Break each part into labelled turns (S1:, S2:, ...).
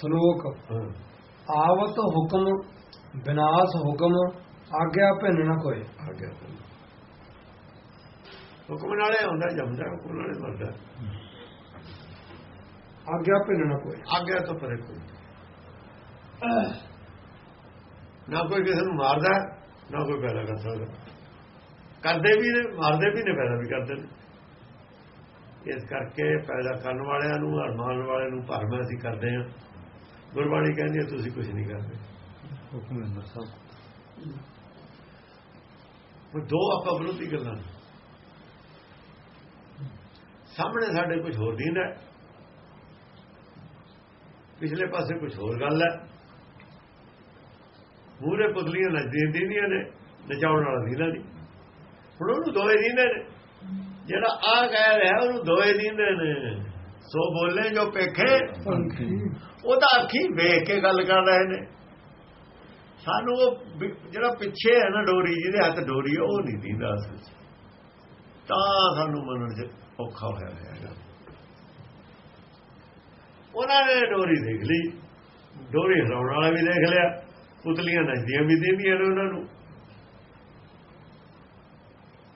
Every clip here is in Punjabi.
S1: ਸ਼ਲੋਕ। ਆਵਤ ਹੁਕਮ ਵਿਨਾਸ਼ ਹੁਕਮ ਆਗਿਆ ਭਿੰਨ ਨ ਕੋਏ
S2: ਆ ਗਿਆ ਹੁਕਮ ਨਾਲੇ ਆਉਂਦਾ ਜੰਮਦਾ ਹੁਕਮ ਨਾਲੇ ਮਰਦਾ।
S1: ਆਗਿਆ ਭਿੰਨ ਨ ਕੋਏ
S2: ਆਗਿਆ ਤੋਂ ਪਰੇ ਕੋਈ ਨਾ ਕੋਈ ਕਿਸੇ ਨੂੰ ਮਾਰਦਾ ਨਾ ਕੋਈ ਪੈਦਾ ਕਰ ਸਕਦਾ। ਕਰਦੇ ਵੀ ਨੇ ਮਾਰਦੇ ਵੀ ਨੇ ਪੈਦਾ ਵੀ ਕਰਦੇ ਨੇ। ਇਸ ਕਰਕੇ ਪੈਦਾ ਕਰਨ ਵਾਲਿਆਂ ਨੂੰ ਅਰਮਾਨ ਵਾਲਿਆਂ ਨੂੰ ਭਰਮ ਅਸੀਂ ਕਰਦੇ ਹਾਂ। ਗੁਰਬਾਣੀ ਕਹਿੰਦੀ ਹੈ ਤੁਸੀਂ ਕੁਝ ਨਹੀਂ ਕਰਦੇ।
S1: ਹੁਕਮ ਅੰਦਰ ਸਭ
S2: ਉਹ ਦੋ ਆਪਾਂ ਵਿਰੋਧੀ ਗੱਲਾਂ ਨੇ। ਸਾਹਮਣੇ ਸਾਡੇ ਕੁਝ ਹੋਰ ਦਿੰਦਾ ਪਿਛਲੇ ਪਾਸੇ ਕੁਝ ਹੋਰ ਗੱਲ ਹੈ। ਮੂਰੇ ਪੁਤਲੀਆਂ ਨਜ਼ਦੀਕ ਦਿੰਦੀਆਂ ਨੇ ਨਚਾਉਣ ਵਾਲਾ ਦਿੰਦਾ ਨਹੀਂ ਹੁਣ ਉਹਨੂੰ ਦੋਏ ਦਿੰਦੇ ਨੇ। ਜਿਹੜਾ ਆ ਕਹਿ ਰਿਹਾ ਉਹਨੂੰ ਦੋਏ ਦਿੰਦੇ ਨੇ। ਸੋ ਬੋਲੇ ਜੋ ਪੇਖੇ। ਉਹ ਤਾਂ ਅੱਖੀ ਵੇਖ ਕੇ ਗੱਲ ਕਰ ਰਹੇ ਨੇ। ਸਾਨੂੰ ਉਹ ਜਿਹੜਾ ਪਿੱਛੇ ਹੈ ਨਾ ਡੋਰੀ, ਜਿਹਦੇ ਹੱਥ ਡੋਰੀ ਉਹ ਨਹੀਂ ਦਿੰਦਾ ਅਸਲ ਤਾਂ ਸਾਨੂੰ ਮੰਨਣ 'ਚ ਔਖਾ ਹੋਇਆ ਹੈਗਾ। ਉਹਨਾਂ ਨੇ ਡੋਰੀ ਦੇਖ ਲਈ। ਡੋਰੀ ਹਰਾਉਣ ਵਾਲਾ ਵੀ ਦੇਖ ਲਿਆ। ਪੁਤਲੀਆਂ ਨੱਚਦੀਆਂ ਵੀ ਦਿੰਦੀਆਂ ਨੇ ਉਹਨਾਂ ਨੂੰ।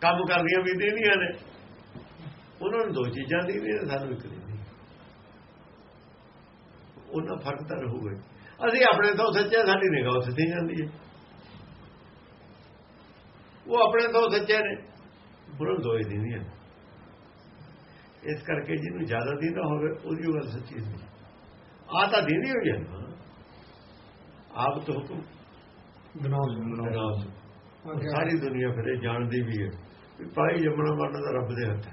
S2: ਕੰਮ ਕਰਦੀਆਂ ਵੀ ਦਿੰਦੀਆਂ ਨੇ। ਉਹਨਾਂ ਨੂੰ ਦੋ ਚੀਜ਼ਾਂ ਦਿੰਦੀਆਂ ਨੇ ਸਾਨੂੰ ਇੱਕ ਨਹੀਂ ਉਹਨਾਂ ਫ਼ਰਕ ਤਾਂ ਰਹੂਗਾ। ਅਸੀਂ ਆਪਣੇ ਤੋਂ ਸੱਚੇ ਸਾਡੀ ਨਿਗਾਹ ਸਿੱਧੀ ਜਾਂਦੀ ਹੈ। ਉਹ ਆਪਣੇ ਤੋਂ ਸੱਚੇ ਨੇ। ਉਹਨਾਂ ਦੋਏ ਦਿੰਦੀਆਂ ਨੇ। ਇਸ ਕਰਕੇ ਜਿਹਨੂੰ ਜ਼ਿਆਦਾ ਦਿੰਦਾ ਹੋਵੇ ਉਹਦੀ ਉਹ ਗੱਲ ਸੱਚੀ ਨਹੀਂ। ਆ ਤਾਂ ਦਿੰਦੀ ਹੋਈ ਹੈ ਆਪ ਤੋਂ ਹੁਕਮ ਜਨਾਬ ਸਾਰੀ ਦੁਨੀਆ ਫਿਰ ਜਾਣਦੀ ਵੀ ਹੈ ਵੀ ਭਾਈ ਜੰਮਣਾ ਮਰਨਾ ਦਾ ਰੱਬ ਦੇ ਹੱਥ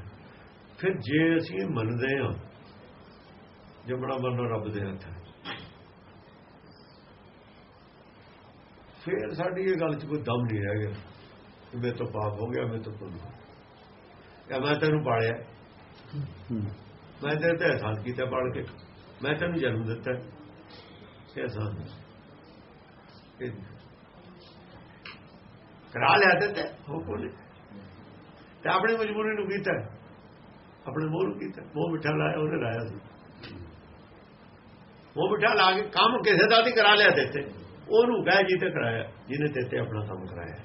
S2: ਫਿਰ ਜੇ ਅਸੀਂ ਮੰਨਦੇ ਹਾਂ ਜੰਮਣਾ ਮਰਨਾ ਰੱਬ ਦੇ ਹੱਥ ਹੈ। ਫਿਰ ਸਾਡੀ ਇਹ ਗੱਲ 'ਚ ਕੋਈ ਦਮ ਨਹੀਂ ਰਹਿ ਗਿਆ ਕਿ ਮੇਰੇ ਤੋਂ ਪਾਪ ਹੋ ਗਿਆ ਮੇਰੇ ਤੋਂ ਹੋ ਗਿਆ। ਮੈਂ ਤੈਨੂੰ ਪਾਲਿਆ? ਮੈਂ ਤੇਰੇ ਤੇ ਅਹਿਸਾਨ ਕੀਤਾ ਪੜ ਕੇ। ਮੈਂ ਤੈਨੂੰ ਜਨਮ ਦਿੱਤਾ। ਇਹ ਅਹਿਸਾਨ। ਇਹ ਕਰਾ ਲਿਆ ਤੇ ਤੇ ਹੋ ਕੋਲੇ ਤੇ ਆਪਣੀ ਮਜਬੂਰੀ ਨੂੰ ਕੀਤਾ। ਆਪਣੇ ਮੋਹ ਨੂੰ ਕੀਤਾ। ਮੋਹ ਮਿੱਠਾ ਲਾਇਆ ਉਹਨੇ ਲਾਇਆ ਸੀ। ਉਹ ਮਿੱਠਾ ਲਾ ਕੇ ਕੰਮ ਕਿਸੇ ਦਾ ਨਹੀਂ ਕਰਾ ਲਿਆ ਦਿੱਤੇ ਉਹਨੂੰ ਕਹਿ ਜੀ ਤੇ ਕਰਾਇਆ ਜਿਹਨੇ ਦਿੱਤੇ ਆਪਣਾ ਕੰਮ ਕਰਾਇਆ।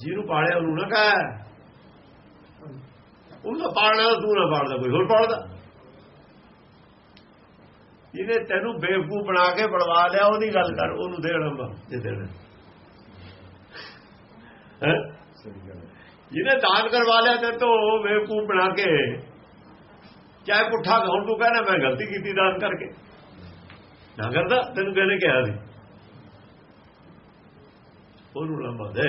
S2: ਜਿਹਨੂੰ ਪਾਲਿਆ ਉਹਨੂੰ ਨਾ ਕਹਿ। ਉਹਨੂੰ ਤਾਂ ਪਾਲਣਾ ਤੂੰ ਨਾ ਪਾਲਦਾ ਕੋਈ ਹੋਰ ਪਾਲਦਾ। ਜਿਹਨੇ ਤੈਨੂੰ ਬੇਵਕੂਫ ਬਣਾ ਕੇ ਬੜਵਾ ਲਿਆ ਉਹਦੀ ਗੱਲ ਕਰ ਉਹਨੂੰ ਦੇ ਰੰਬਾ ਜੇ ਦੇਣਾ। ਹੈ? ਜਿਹਨੇ ਦਾਨ ਕਰਵਾ ਲਿਆ ਤੇ ਤੋ ਬੇਵਕੂਫ ਬਣਾ ਕੇ ਚਾਹੇ ਪੁੱਠਾ ਹੁਣ, ਤੂੰ ਕਹਿੰਦਾ ਮੈਂ ਗਲਤੀ ਕੀਤੀ ਦਾਨ ਕਰਕੇ। ਨਾ ਕਰਦਾ, ਤੈਨੂੰ ਕਹਿੰਦੇ ਕਿਹਾ ਸੀ। ਉਹਨੂੰ ਲੰਬਾ ਦੇ।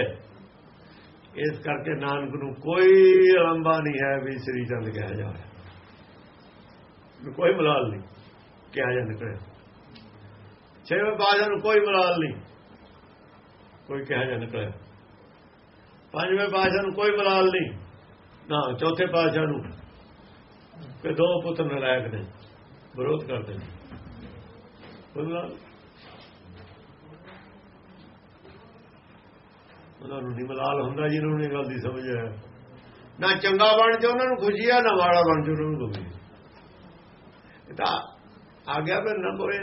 S2: ਇਸ ਕਰਕੇ ਨਾਨਕ ਨੂੰ ਕੋਈ ਲੰਬਾ ਨਹੀਂ ਹੈ ਵੀ ਸ੍ਰੀ ਚੰਦ ਕਿਹਾ ਜਾਵੇ ਕੋਈ ਮਲਾਲ ਨਹੀਂ, ਕਿਹਾ ਜਾ ਨਿਕਲੇ ਛੇਵੇਂ ਪਾਸ਼ਾ ਨੂੰ ਕੋਈ ਮਲਾਲ ਨਹੀਂ, ਕੋਈ ਕਿਹਾ ਜਾ ਨਿਕਲੇ ਪੰਜਵੇਂ ਪਾਸ਼ਾ ਨੂੰ ਕੋਈ ਮਲਾਲ ਨਹੀਂ, ਨਾ ਚੌਥੇ ਪਾਸ਼ਾ ਨੂੰ ਕਿ ਦੋ ਪੁੱਤਰ ਨਲਾਇਕ ਨੇ, ਵਿਰੋਧ ਕਰਦੇ ਨੇ। ਬੋਲਣਾ ਉਹਨਾਂ ਨੂੰ ਨਹੀਂ ਮਲਾਲ ਹੁੰਦਾ ਜਿਹਨਾਂ ਨੂੰ ਇਹ ਗੱਲ ਦੀ ਸਮਝ ਹੈ ਨਾ ਚੰਗਾ ਬਣ ਚ ਉਹਨਾਂ ਨੂੰ ਖੁਸ਼ੀ ਆ, ਨਾ ਮਾੜਾ ਬਣ ਚ ਉਹਨਾਂ ਨੂੰ ਦੁਖੀ ਤਾਂ ਆ ਗਿਆ ਫਿਰ ਨਾ ਕੋਏ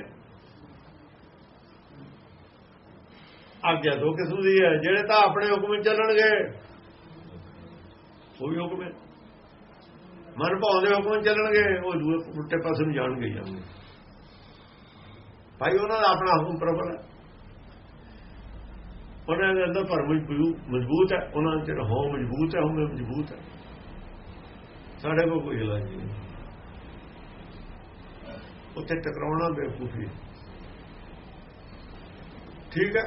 S2: ਆਗਿਆ ਦੋ ਕਿਸਮ ਦੀ ਹੈ, ਜਿਹੜੇ ਤਾਂ ਆਪਣੇ ਹੁਕਮ ਚੱਲਣਗੇ, ਉਹ ਵੀ ਹੁਕਮ ਹੈ। ਮਨ ਭਾਉਂਦੇ ਹੁਕਮ ਚੱਲਣਗੇ? ਉਹ ਦੂਏ ਉਲਟੇ ਪਾਸੇ ਨੂੰ ਜਾਣਗੇ ਹੀ ਜਾਣਗੇ। ਭਾਈ, ਉਹਨਾਂ ਦਾ ਆਪਣਾ ਹੁਕਮ ਪ੍ਰਬਲ ਹੈ। ਉਹਨਾਂ ਦੇ ਅੰਦਰ ਭਰਮ ਮਜ਼ਬੂਤ ਹੈ। ਉਹਨਾਂ ਦੇ ਹੋ ਮਜ਼ਬੂਤ ਹੈ ਹੋਵੇ ਮਜ਼ਬੂਤ ਹੈ। ਸਾਡੇ ਕੋਲ ਕੋਈ ਇਲਾਜ ਨਹੀਂ ਉੱਥੇ ਟਕਰਾਉਣਾ ਬੇਵਕੂਫੀ ਠੀਕ ਹੈ?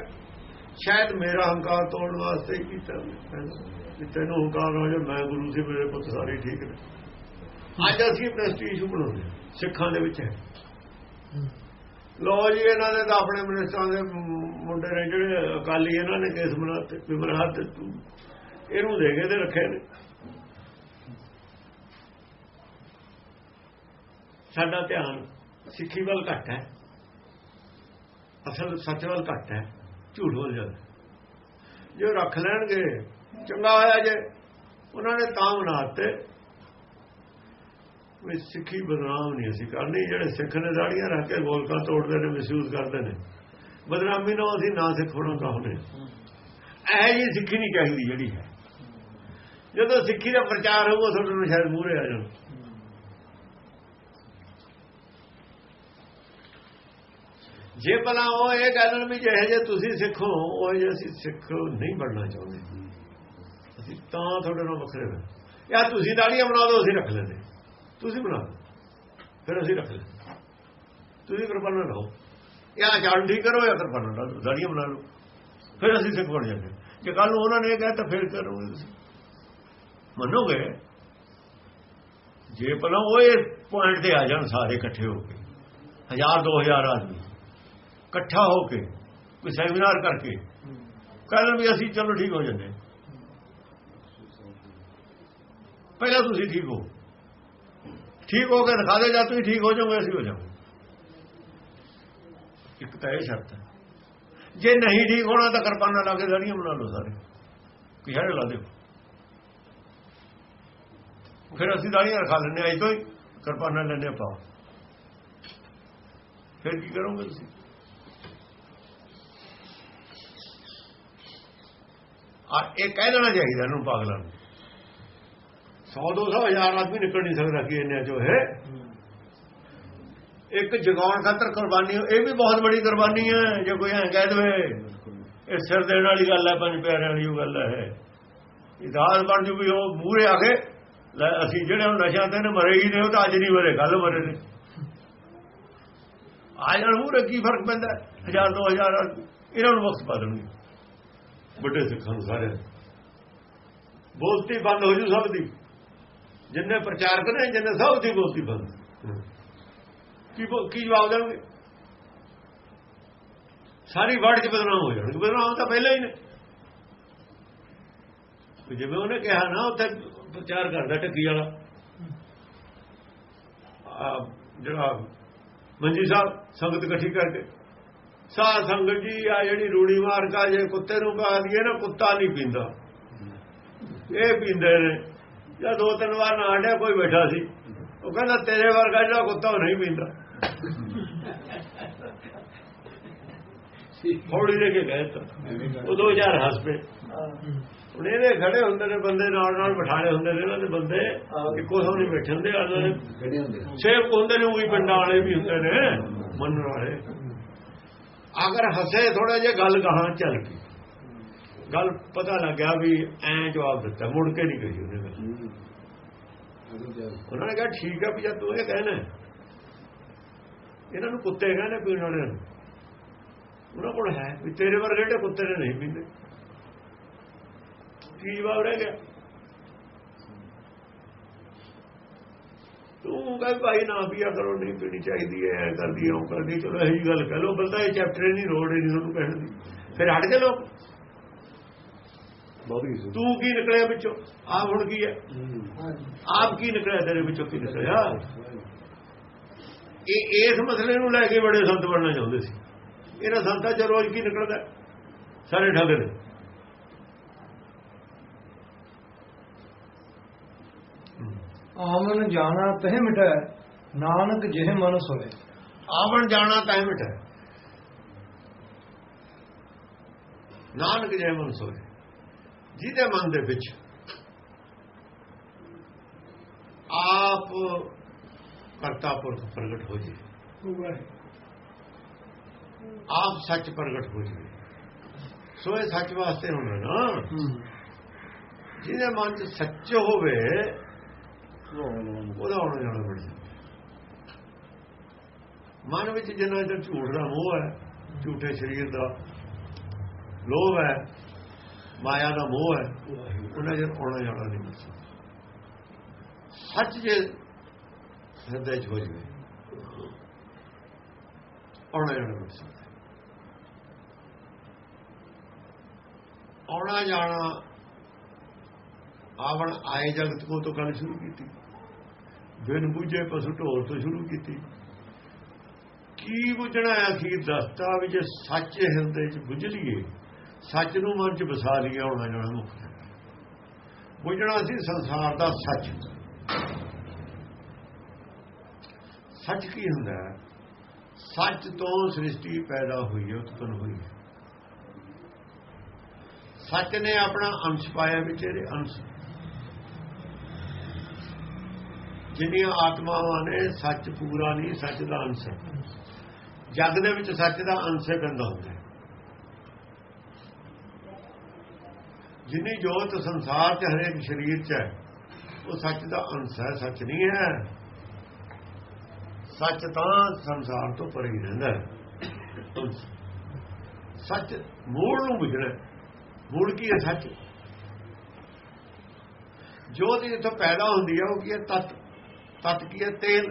S2: ਸ਼ਾਇਦ ਮੇਰਾ ਹੰਕਾਰ ਤੋੜਨ ਵਾਸਤੇ ਕੀਤਾ। ਤੈਨੂੰ ਹੰਕਾਰ ਹੋ ਜਾ ਮੈਂ ਗੁਰੂ ਸੀ, ਮੇਰੇ ਪੁੱਤ ਸਾਰੇ ਠੀਕ ਨੇ। ਅੱਜ ਅਸੀਂ ਪ੍ਰੈਸਟੀਜ ਬਣਾਉਂਦੇ ਹਾਂ, ਸਿੱਖਾਂ ਦੇ ਵਿੱਚ ਹੈ। ਲੋ ਜੀ ਇਹਨਾਂ ਦੇ ਤਾਂ ਆਪਣੇ ਮਿਨਿਸਟਰਾਂ ਦੇ ਮੁੰਡੇ ਨੇ ਜਿਹੜੇ ਅਕਾਲੀ ਇਹਨਾਂ ਨੇ ਕੇਸ ਬਣਾਤੇ ਵਿਮਰਾਤ ਇਹਨੂੰ ਦੇ ਕੇ ਤੇ ਰੱਖੇ ਨੇ। ਸਾਡਾ ਧਿਆਨ ਸਿੱਖੀ ਵੱਲ ਘੱਟ ਹੈ। ਅਸਲ ਸੱਚ ਵੱਲ ਘੱਟ ਹੈ। ਝੂਠ ਵੱਲ ਜ਼ਿਆਦਾ ਜੇ ਰੱਖ ਲੈਣਗੇ ਚੰਗਾ ਹੋਇਆ ਜੇ। ਉਹਨਾਂ ਨੇ ਤਾਂ ਬਣਾਤੇ ਵੀ ਸਿੱਖੀ ਬਦਨਾਮ ਨਹੀਂ ਅਸੀਂ ਕਰਨੀ, ਜਿਹੜੇ ਸਿੱਖ ਨੇ ਦਾੜੀਆਂ ਰੱਖ ਕੇ ਗੋਲਕਾ ਤੋੜਦੇ ਨੇ ਮਹਿਸੂਸ ਕਰਦੇ ਨੇ। ਬਦਨਾਮੀ ਨਾਲ ਅਸੀਂ ਨਾ ਸਿੱਖ ਹੋਣਾ ਚਾਹੁੰਦੇ ਇਹ ਜੀ ਸਿੱਖੀ ਨਹੀਂ ਚਾਹੀਦੀ ਜਿਹੜੀ ਹੈ। ਜਦੋਂ ਸਿੱਖੀ ਦਾ ਪ੍ਰਚਾਰ ਹੋਊਗਾ, ਤੁਹਾਡੇ ਨੂੰ ਸ਼ਾਇਦ ਮੂਹਰੇ ਆ ਜਾਣ। ਜੇ ਭਲਾ ਉਹ ਇਹ ਕਹਿਣ ਵੀ ਜਿਹੇ ਜੇ ਤੁਸੀਂ ਸਿੱਖੋ, ਉਹ ਜੇ ਅਸੀਂ ਸਿੱਖ ਨਹੀਂ ਬਣਨਾ ਚਾਹੁੰਦੇ। ਅਸੀਂ ਤਾਂ ਤੁਹਾਡੇ ਨਾਲ ਵੱਖਰੇ ਹਾਂ ਯਾ ਤੁਸੀਂ ਦਾੜੀਆਂ ਬਣਾ ਦਿਓ, ਅਸੀਂ ਰੱਖ ਲੈਂਦੇ। ਤੁਸੀਂ ਬਣਾ ਦਿਓ। ਫਿਰ ਅਸੀਂ ਰੱਖ ਲੈਂਦੇ ਤੁਸੀਂ ਕਿਰਪਾਨਾ ਲਾਓ। ਇਹ ਜਾਣ ਠੀਕ ਕਰੋ ਜਾਂ ਕਿਰਪਾਨਾ ਲਾ ਲਓ। ਦਾੜੀਆਂ ਬਣਾ ਲਓ। ਫਿਰ ਅਸੀਂ ਸਿੱਖ ਬਣ ਜਾਂਦੇ ਜੇ ਕੱਲ ਨੂੰ ਉਹਨਾਂ ਨੇ ਇਹ ਕਹਿ ਤਾਂ ਫਿਰ ਕਰੋਗੇ ਤੁਸੀਂ? ਮੰਨੋਗੇ? ਜੇ ਭਲਾ ਉਹ ਇਸ ਪੁਆਇੰਟ ਤੇ ਆ ਜਾਣ ਸਾਰੇ ਇਕੱਠੇ ਹੋ ਕੇ। ਹਜ਼ਾਰ, ਦੋ ਹਜ਼ਾਰ ਆਦਮੀ। ਇਕੱਠਾ ਹੋ ਕੇ, ਕੋਈ ਸੈਮੀਨਾਰ ਕਰਕੇ। ਕਹਿੰਦੇ ਵੀ ਅਸੀਂ ਚਲੋ ਠੀਕ ਹੋ ਜਾਂਦੇ ਪਹਿਲਾਂ ਤੁਸੀਂ ਠੀਕ ਹੋ। ਠੀਕ ਹੋ ਕੇ ਦਿਖਾ ਦੇ, ਜਾਂ ਤੁਸੀਂ ਠੀਕ ਹੋ ਜਾਓਗੇ, ਅਸੀਂ ਹੋ ਜਾਵਾਂਗੇ। ਇੱਕ ਤਾਂ ਇਹ ਸ਼ਰਤ ਹੈ। ਜੇ ਨਹੀਂ ਠੀਕ ਹੋਣਾ, ਤਾਂ ਕਿਰਪਾਨਾ ਲਾ ਕੇ ਦਾੜੀਆਂ ਬਣਾ ਲਓ ਸਾਰੇ। ਕਿਹੜੇ ਲਾ ਦਿਓ। ਫਿਰ ਅਸੀਂ ਦਾੜੀਆਂ ਰਖਾ ਲੈਣੇ ਆਈ ਤੋਂ ਹੀ ਕਿਰਪਾਨਾ ਲੈਣੇ ਪਾਓ। ਫਿਰ ਕੀ ਕਰੋਗੇ ਤੁਸੀਂ? ਆ, ਇਹ ਕਹਿ ਦੇਣਾ ਚਾਹੀਦਾ ਇਹਨੂੰ ਪਾਗਲਾਂ ਨੂੰ। 100 200 ਹਜ਼ਾਰ ਆਦਮੀ ਨਿਕਲ ਨਹੀਂ ਸਕਦਾ ਕਿ ਇੰਨੇ ਚੋਂ ਹੈ? ਇੱਕ ਜਗਾਉਣ ਖਾਤਰ ਕੁਰਬਾਨੀ ਇਹ ਵੀ ਬਹੁਤ ਬੜੀ ਕੁਰਬਾਨੀ ਹੈ ਜੇ ਕੋਈ ਐਂ ਕਹਿ ਦੇਵੇ ਇਹ ਸਿਰ ਦੇਣ ਵਾਲੀ ਗੱਲ ਹੈ ਪੰਜ ਪਿਆਰਿਆਂ ਵਾਲੀ ਉਹ ਗੱਲ ਹੈ। ਇਤਿਹਾਸ ਬਣ ਜੂ ਵੀ ਉਹ ਮੂਹਰੇ ਆ ਕੇ ਲੈ ਅਸੀਂ ਜਿਹੜੇ ਨਸ਼ਿਆਂ ਤੇ ਨੇ ਮਰੇ ਹੀ ਨੇ ਉਹ ਤਾਂ ਅੱਜ ਨਹੀਂ ਮਰੇ ਕੱਲ ਮਰੇ ਨੇ। ਆ ਜਾਣ ਮੂਹਰੇ ਕੀ ਫ਼ਰਕ ਪੈਂਦਾ ਹਜ਼ਾਰ ਦੋ ਹਜ਼ਾਰ ਆਦਮੀ ਇਹਨਾਂ ਨੂੰ ਵਕਤ ਪਾ ਦੇਣਗੇ। ਵੱਡੇ ਸਿੱਖਾਂ ਨੂੰ ਸਾਰਿਆਂ ਨੂੰ। ਬੋਲਤੀ ਬੰਦ ਹੋ ਜੂ ਸਭ ਦੀ। ਜਿੰਨੇ ਪ੍ਰਚਾਰਕ ਨੇ, ਜਿੰਨੇ ਸਭ ਦੀ ਬੋਲਤੀ ਬੰਦ। ਕੀ ਕੀ ਜਵਾਬ ਦੇਣਗੇ? ਸਾਰੀ ਵਰਡ ਚ ਬਦਨਾਮ ਹੋ ਜਾਣਗੇ। ਬਦਨਾਮ ਤਾਂ ਪਹਿਲਾਂ ਹੀ ਨੇ। ਜਿਵੇਂ ਉਹਨੇ ਕਿਹਾ ਨਾ, ਉੱਥੇ ਪ੍ਰਚਾਰ ਕਰਦਾ ਟੱਕੀ ਵਾਲਾ। ਜਿਹੜਾ ਮੰਜੀ ਸਾਹਿਬ ਸੰਗਤ ਇਕੱਠੀ ਕਰਕੇ। ਸਾਰ ਸੰਗਤ ਜੀ, ਆ ਜਿਹੜੀ ਰੂੜੀ ਮਾਰ ਕਾ ਜੇ ਕੁੱਤੇ ਨੂੰ ਪਾ ਦਈਏ ਨਾ, ਕੁੱਤਾ ਨਹੀਂ ਪੀਂਦਾ। ਇਹ ਪੀਂਦੇ ਨੇ। ਜਾਂ ਦੋ ਤਿੰਨ ਵਾਰ ਨਾ ਆੜਿਆ ਕੋਈ ਬੈਠਾ ਸੀ। ਉਹ ਕਹਿੰਦਾ ਤੇਰੇ ਵਰਗਾ ਜਿਹੜਾ ਕੁੱਤਾ ਨਹੀਂ ਪੀਂਦਾ। ਹੌਲੀ ਦੇ ਕੇ ਗਏ ਤਾਂ ਉਹ ਦੋ ਹਜ਼ਾਰ ਹੱਸ ਪਏ ਹੁਣ ਇਹਦੇ ਖੜੇ ਹੁੰਦੇ ਨੇ ਬੰਦੇ ਨਾਲ ਨਾਲ ਬਿਠਾਣੇ ਹੁੰਦੇ ਨੇ ਇਹਨਾਂ ਦੇ ਬੰਦੇ। ਇੱਕੋ ਸਾਹਮਣੇ ਬੈਠੇ ਹੁੰਦੇ ਆ ਉਹਨਾਂ ਦੇ।
S3: ਖੜੇ ਹੁੰਦੇ
S2: ਸੇਵ ਹੁੰਦੇ ਨੇ ਉਹੀ ਪਿੰਡਾਂ ਵਾਲੇ ਵੀ ਹੁੰਦੇ ਨੇ ਮੰਨਣ ਵਾਲੇ। ਅਗਰ ਹੱਸੇ ਥੋੜਾ ਜਿਹਾ ਗੱਲ ਕਹਾਂ ਚੱਲ ਗਈ ਗੱਲ ਪਤਾ ਲੱਗਿਆ ਵੀ ਐ ਜਵਾਬ ਦਿੱਤਾ ਮੁੜ ਕੇ ਨਹੀਂ ਗਈ ਉਹਨੇ ਗੱਲ। ਉਹਨਾਂ ਨੇ ਕਿਹਾ ਠੀਕ ਹੈ ਵੀ ਜਦ ਤੂੰ ਇਹ ਕਹਿਣਾ। ਇਹਨਾਂ ਨੂੰ ਕੁੱਤੇ ਕਹਿੰਦੇ ਪੀਣ ਵਾਲੇ ਨੂੰ। ਉਹਨਾਂ ਕੋਲ ਹੈ ਵੀ ਤੇਰੇ ਵਰਗੇ ਜਿਹੜੇ ਕੁੱਤੇ ਨੇ ਨਹੀਂ ਪੀਂਦੇ। ਕੀ ਜਵਾਬ ਰਹਿ ਗਿਆ? ਤੂੰ ਕਹੇ ਭਾਈ ਨਾ ਪੀਆ ਕਰੋ ਨਹੀਂ ਪੀਣੀ ਚਾਹੀਦੀ ਹੈ ਐ ਕਰਦੀ ਹਾਂ ਕਰਦੀ। ਚਲੋ ਇਹੀ ਗੱਲ ਕਹਿ ਲੋ ਬੰਦਾ ਇਹ ਚੈਪਟਰ ਨਹੀਂ ਰੋੜ ਨਹੀਂ ਤੁਹਾਨੂੰ ਕਹਿਣ ਦੀ। ਫਿਰ ਹਟ ਗਏ ਲੋਕ। ਤੂੰ ਕੀ ਨਿਕਲਿਆ ਵਿੱਚੋਂ? ਆਪ ਹੁਣ ਕੀ ਹੈ? ਆਪ ਕੀ ਨਿਕਲਿਆ ਤੇਰੇ ਵਿੱਚੋਂ ਕੀ ਨਿਕਲਿਆ? ਇਹ ਇਸ ਮਸਲੇ ਨੂੰ ਲੈ ਕੇ ਬੜੇ ਸੰਤ ਬਣਨਾ ਚਾਹੁੰਦੇ ਸੀ। ਇਹਨਾਂ ਸੰਤਾਂ ਚ ਰੋਜ਼ ਕੀ ਨਿਕਲਦਾ? ਸਾਰੇ ਠੱਗ ਨੇ।
S1: ਆਮਨ ਜਾਣਾ ਤਹਿ ਮਿਟੈ ਨਾਨਕ ਜਿਹ ਮਨ ਸੋਏ
S2: ਆਵਣ ਜਾਣਾ ਕਾਇ ਮਿਟ ਨਾਨਕ ਜੈ ਮਨ ਸੋਏ ਜਿਹਦੇ ਮਨ ਦੇ ਵਿੱਚ ਆਪ ਕਰਤਾ ਪੁਰਖ ਪ੍ਰਗਟ ਹੋ ਜੇ ਆਪ ਸੱਚ ਪ੍ਰਗਟ ਹੋ ਜੇ ਸੋ ਇਹ ਸੱਚ ਵਾਸਤੇ ਹੋਣਾ ਨਾ। ਜਿਹਦੇ ਮਨ ਚ ਸੱਚ ਹੋਵੇ ਉਹਦਾ ਆਉਣਾ ਜਾਣਾ ਬਣ ਜਾਂਦਾ। ਮਨ ਵਿੱਚ ਜਿੰਨਾ ਚਿਰ ਝੂਠ ਦਾ ਮੋਹ ਹੈ ਝੂਠੇ ਸਰੀਰ ਦਾ ਲੋਭ ਹੈ ਮਾਇਆ ਦਾ ਮੋਹ ਹੈ, ਉਹਨਾਂ ਚਿਰ ਆਉਣਾ ਜਾਣਾ ਨਹੀਂ ਮਿਲ ਸਕਦਾ ਸੱਚ ਜੇ ਹਿਰਦੇ ਚ ਹੋ ਜਵੇ, ਆਉਣਾ ਜਾਣਾ ਮਿਲ ਸਕਦਾ ਆਉਣਾ ਜਾਣਾ, ਆਵਣ ਆਏ ਜਗਤ ਕੋ ਤੋਂ ਗੱਲ ਸ਼ੁਰੂ ਕੀਤੀ। ਬਿਨ ਬੁਝੇ ਪਸ਼ੂ ਢੋਲ ਤੋਂ ਸ਼ੁਰੂ ਕੀਤੀ। ਕੀ ਬੁਝਣਾ ਅਖੀਰ ਦੱਸਦਾ ਵੀ ਜੇ ਸੱਚ ਹਿਰਦੇ ਚ ਬੁਝ ਲਈਏ ਸੱਚ ਨੂੰ ਮਨ ਚ ਵਸਾ ਲਈਏ ਆਉਣਾ ਜਾਣਾ ਮੁੱਖ ਜਾਂਦਾ ਬੁਝਣਾ ਸੀ ਸੰਸਾਰ ਦਾ ਸੱਚ। ਸੱਚ ਕੀ ਹੁੰਦਾ ਹੈ? ਸੱਚ ਤੋਂ ਸ੍ਰਿਸ਼ਟੀ ਪੈਦਾ ਹੋਈ ਹੈ, ਉਤਪਨ ਹੋਈ ਹੈ। ਸੱਚ ਨੇ ਆਪਣਾ ਅੰਸ਼ ਪਾਇਆ ਵਿੱਚ ਇਹਦੇ ਅੰਸ਼। ਜਿਹੜੀਆਂ ਆਤਮਾਵਾਂ ਨੇ, ਸੱਚ ਪੂਰਾ ਨਹੀਂ, ਸੱਚ ਦਾ ਅੰਸ਼ ਹੈ। ਜਗ ਦੇ ਵਿੱਚ ਸੱਚ ਦਾ ਅੰਸ਼ ਗੰਦਾ ਹੁੰਦਾ ਹੈ ਜਿੰਨੀ ਜੋਤ ਸੰਸਾਰ 'ਚ ਹਰੇਕ ਸਰੀਰ 'ਚ ਹੈ, ਉਹ ਸੱਚ ਦਾ ਅੰਸ਼ ਹੈ, ਸੱਚ ਨਹੀਂ ਹੈ। ਸੱਚ ਤਾਂ ਸੰਸਾਰ ਤੋਂ ਪਰੇ ਹੀ ਰਹਿੰਦਾ ਸੱਚ ਮੂਲ ਨੂੰ ਬੁਝਣਾ ਮੂਲ ਕੀ ਹੈ ਸੱਚ? ਜੋਤ ਜਿੱਥੋਂ ਪੈਦਾ ਹੁੰਦੀ ਹੈ, ਉਹ ਕੀ ਹੈ? ਤਤ। ਤਤ ਕੀ ਹੈ? ਤੇਲ।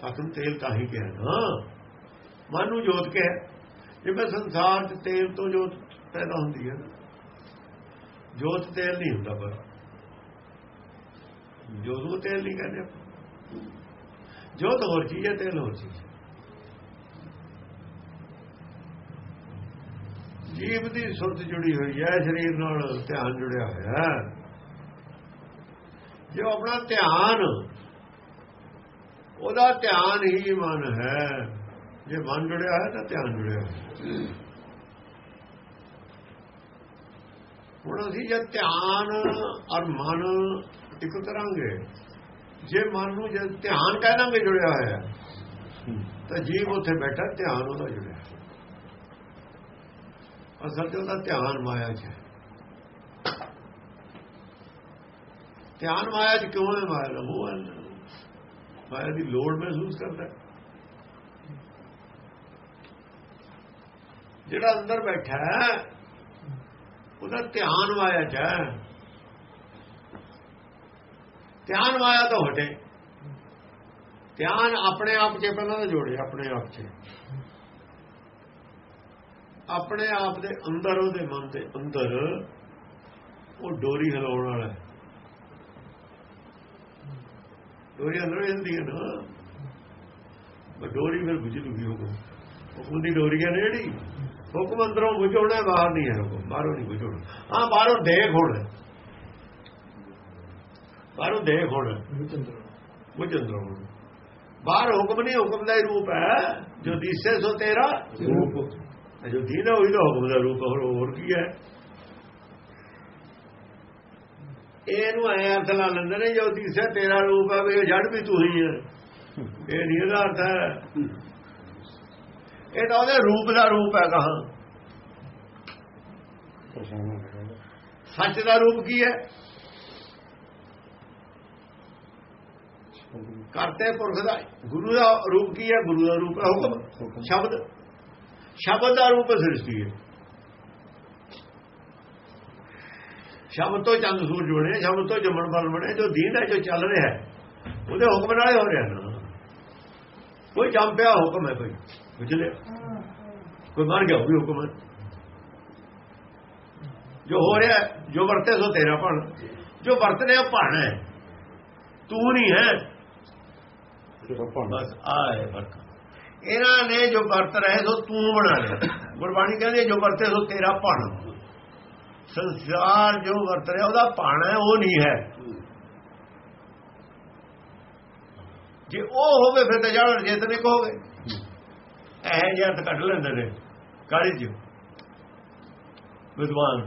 S2: ਤਤ ਨੂੰ ਤੇਲ ਤਾਂ ਹੀ ਕਿਹਾ ਨਾ ਮਨ ਨੂੰ ਜੋਤ ਕਿਹਾ। ਜਿਵੇਂ ਸੰਸਾਰ 'ਚ ਤੇਲ ਤੋਂ ਜੋਤ ਪੈਦਾ ਹੁੰਦੀ ਹੈ ਨਾ। ਜੋਤ ਤੇਲ ਨਹੀਂ ਹੁੰਦਾ ਪਰ। ਜੋਤ ਨੂੰ ਤੇਲ ਨਹੀਂ ਕਹਿੰਦੇ ਆਪਾਂ। ਜੋਤ ਹੋਰ ਚੀਜ਼ ਹੈ, ਤੇਲ ਹੋਰ ਚੀਜ਼ ਜੀਵ ਦੀ ਸੁਰਤ ਜੁੜੀ ਹੋਈ ਹੈ, ਸਰੀਰ ਨਾਲ ਧਿਆਨ ਜੁੜਿਆ ਹੋਇਆ ਹੈ। ਜੋ ਆਪਣਾ ਧਿਆਨ, ਉਹਦਾ ਧਿਆਨ ਹੀ ਮਨ ਹੈ। ਜੇ ਮਨ ਜੁੜਿਆ ਹੈ ਤਾਂ ਧਿਆਨ ਜੁੜਿਆ ਹੈ ਹੁਣ ਅਸੀਂ ਜੇ ਧਿਆਨ ਔਰ ਮਨ ਇੱਕ ਕਰਾਂਗੇ ਜੇ ਮਨ ਨੂੰ ਜੇ ਧਿਆਨ ਕਹਿ ਕਹਿਣਾਂਗੇ ਜੁੜਿਆ ਹੋਇਆ, ਤਾਂ ਜੀਵ ਉੱਥੇ ਬੈਠਾ, ਧਿਆਨ ਉਹਦਾ ਜੁੜਿਆ। ਹੈ। ਅਸਲ 'ਚ ਉਹਦਾ ਧਿਆਨ ਮਾਇਆ 'ਚ ਹੈ। ਧਿਆਨ ਮਾਇਆ 'ਚ ਕਿਉਂ ਹੈ? ਮਾਇਆ ਦਾ ਉਹ ਮਾਇਆ ਦੀ ਲੋੜ ਮਹਿਸੂਸ ਕਰਦਾ ਜਿਹੜਾ ਅੰਦਰ ਬੈਠਾ ਹੈ ਉਹਦਾ ਧਿਆਨ ਮਾਇਆ 'ਚ ਹੈ। ਧਿਆਨ ਮਾਇਆ ਤੋਂ ਹਟੇ। ਧਿਆਨ ਆਪਣੇ ਆਪ 'ਚ ਪਹਿਲਾਂ ਤਾਂ ਜੋੜੇ, ਆਪਣੇ ਆਪ 'ਚ। ਆਪਣੇ ਆਪ ਦੇ ਅੰਦਰ, ਉਹਦੇ ਮਨ ਦੇ ਅੰਦਰ ਉਹ ਡੋਰੀ ਹਿਲਾਉਣ ਵਾਲਾ ਹੈ। ਡੋਰੀ ਅੰਦਰ ਹਿਲਦੀ ਹੈ ਨਾ। ਡੋਰੀ ਫਿਰ ਬੁਝਲੂਗੀ ਹੁਕਮ ਹੁਕਮ ਉਹਦੀ ਡੋਰੀ ਹੈ ਨਾ ਜਿਹੜੀ। ਹੁਕਮ ਅੰਦਰੋਂ ਬੁਝਾਉਣਾ ਬਾਹਰ ਨਹੀਂ ਹੈ ਹੁਕਮ, ਬਾਹਰੋਂ ਨਹੀਂ ਬੁਝਾਉਣਾ। ਹਾਂ, ਬਾਹਰੋਂ ਦੇਖ ਹੋਣਾ। ਬਾਹਰੋਂ ਦੇਖ ਹੋਣਾ। ਬੁਝ ਅੰਦਰੋਂ ਹੋਣਾ। ਬਾਹਰ ਹੁਕਮ ਨਹੀਂ, ਹੁਕਮ ਦਾ ਹੀ ਰੂਪ ਹੈ। ਜੋ ਦਿਸੇ, ਸੋ ਤੇਰਾ ਰੂਪ। ਜੋ ਦੀਨਾ ਹੋਈ ਤਾਂ ਹੁਕਮ ਦਾ ਰੂਪ ਹੋਰ ਹੋਰ ਕੀ ਹੈ? ਇਹਨੂੰ ਐ ਅਰਥ ਲਾ ਲੈਂਦੇ ਨੇ, ਜੋ ਦੀਸੇ ਤੇਰਾ ਰੂਪ ਹੈ, ਵੀ ਇਹ ਜੜ ਵੀ ਤੂੰ ਹੀ ਹੈ। ਇਹ ਨਹੀਂ ਇਹਦਾ ਅਰਥ ਹੈ। ਇਹ ਤਾਂ ਉਹਦੇ ਰੂਪ ਦਾ ਰੂਪ ਹੈ ਕਹਾਂ ਸੱਚ ਦਾ ਰੂਪ ਕੀ ਹੈ? ਕਰਤੇ ਪੁਰਖ ਦਾ। ਗੁਰੂ ਦਾ ਰੂਪ ਕੀ ਹੈ? ਗੁਰੂ ਦਾ ਰੂਪ ਹੈ ਹੁਕਮ। ਸ਼ਬਦ। ਸ਼ਬਦ ਦਾ ਰੂਪ ਸ੍ਰਿਸ਼ਟੀ ਹੈ। ਸ਼ਬਦ ਤੋਂ ਚੰਦ ਸੂਰਜ ਬਣੇ ਸ਼ਬਦ ਤੋਂ ਜਮਨ ਬਲ ਬਣੇ ਜੋ ਦੀਨ ਹੈ ਜੋ ਚੱਲ ਰਿਹਾ ਹੈ ਉਹਦੇ ਹੁਕਮ ਨਾਲ ਹੀ ਹੋ ਰਿਹਾ ਨਾ। ਕੋਈ ਜੰਮ ਪਿਆ ਹੁਕਮ ਹੈ ਕੋਈ। ਬੁਝ ਲਿਆ ਕੋਈ ਮਰ ਗਿਆ ਉਹ ਵੀ ਹੁਕਮ ਜੋ ਹੋ ਰਿਹਾ ਜੋ ਵਰਤੇ ਸੋ ਤੇਰਾ ਭਣ ਜੋ ਵਰਤ ਰਿਹਾ ਭਣ ਹੈ ਤੂੰ ਨਹੀਂ ਹੈ ਬਸ ਆਏ ਫ਼ਰਕ ਇਹਨਾਂ ਨੇ ਜੋ ਵਰਤ ਰਹੇ ਸੋ ਤੂੰ ਬਣਾ ਲਿਆ ਗੁਰਬਾਣੀ ਕਹਿੰਦੀ ਜੋ ਵਰਤੇ ਸੋ ਤੇਰਾ ਭਣ ਸੰਸਾਰ ਜੋ ਵਰਤ ਰਿਹਾ ਉਹਦਾ ਭਣ ਹੈ ਉਹ ਨਹੀਂ ਹੈ ਜੇ ਉਹ ਹੋਵੇ ਫਿਰ ਤਾਂ ਜਾਣ ਚੇਤਨੇ ਕਹੋਗੇ ਇਹ ਜਿਹੇ ਤਾਂ ਕੱਢ ਲੈਂਦੇ ਨੇ ਕਾਲੀ ਜੀ ਵਿਦਵਾਨ।